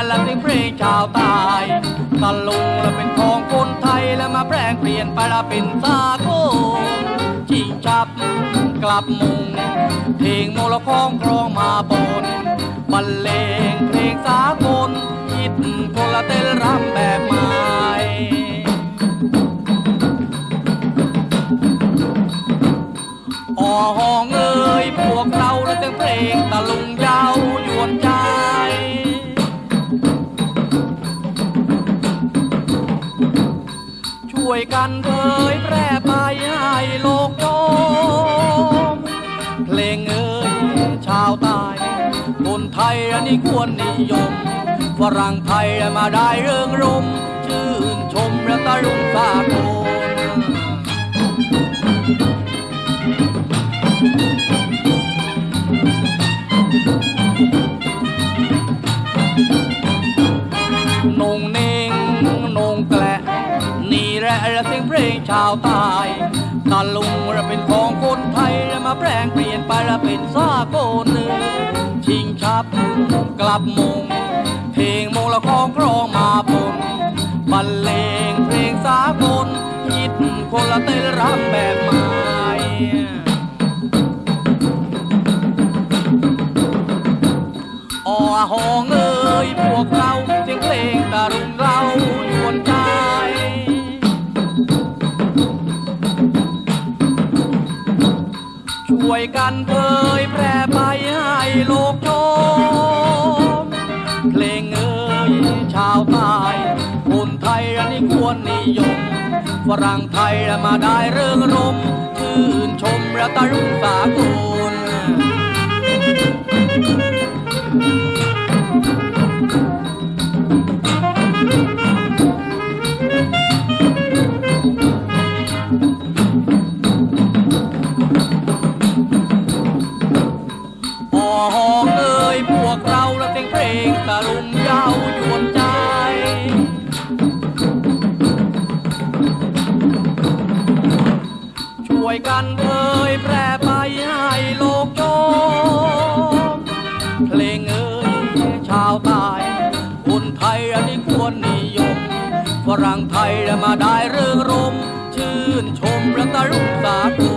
งเพลงชาวใตายตะลุงและเป็นของคนไทยและมาแปลงเปลี่ยนไปละเป็นสากลชิงชับกลับมุงเพลงโมละคองครองมาบนบรรเลงเพลงสากลคิดคนละเต้นรำแบบใหม่อ่อหองเอ่ยพวกเราและเสียงเพลงตะลุงยาว ช่วยกันเผยแพร่ไปให้โลกชมเพลงเอ่ยชาวใตายคนไทยอันนี้ควรนิยมฝรั่งไทยมาได้เรื่องรม ชื่นชมและตะลุงสากลนงเนงนงแกละนี่ และเสียงเพลงชาวใตายตะลุงเราเป็นของคนไทยแล้วมาแปลงเปลี่ยนไปแล้วเป็นสากลนึงชิงชับกลับมงเพลงมงละของครองมาบนบรรเลงเพลงสากลฮิตคนละเต้นรำแบบใหม่อ่อหองเอ้ยพวก ช่วยกันเผยแพร่ไปให้โลกชมเพลงเอ๋ยชาวใต้คนไทยอันนี้ควรนิยมฝรั่งไทยมาได้เรื่องรมชื่นชมและตะรุงสากลอ่ ลุงเย้ายวนใจ ช่วยกันเผยแพร่ไปให้โลกชมเพลงเอ่ยชาวใตายคนไทยอันนี้ควรนิยมฝรั่งไทยมาได้เรื่องรมชื่นชมและตะลุงสากล